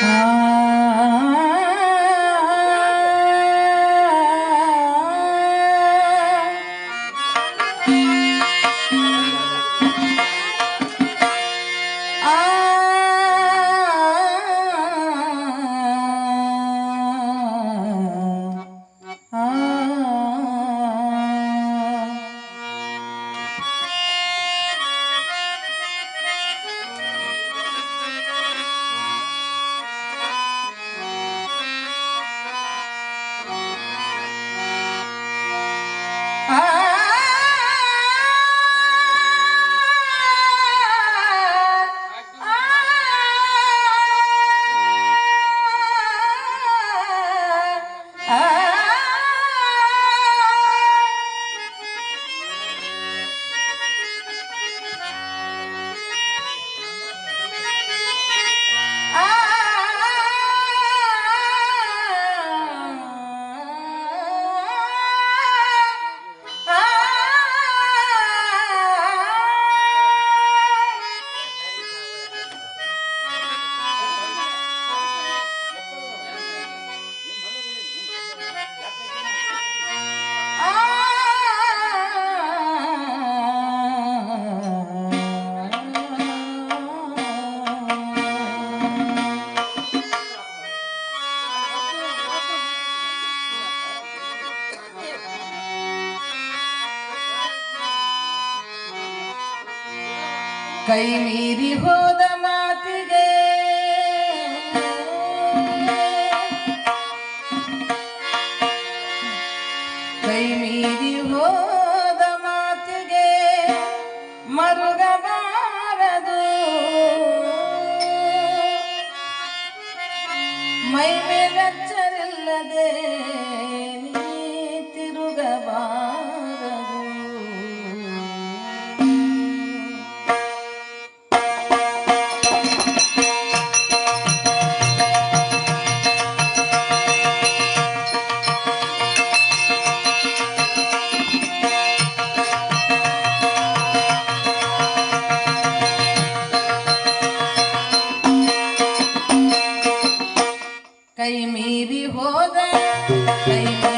啊 ಕೈ ಮೀರಿ ಹೋದ ಮಾತಿಗೆ. ಕೈ ಮೀರಿ ಹೋದ ಮಾತಿಗೆ ಮರುಗಬಾರದು. ಮೈ ಮೇಲಚ್ಚರಿಲ್ಲದೆ ನೀ ಕೈ ಮೀರಿ ಹೋದ ಕೈ ಮೀರಿ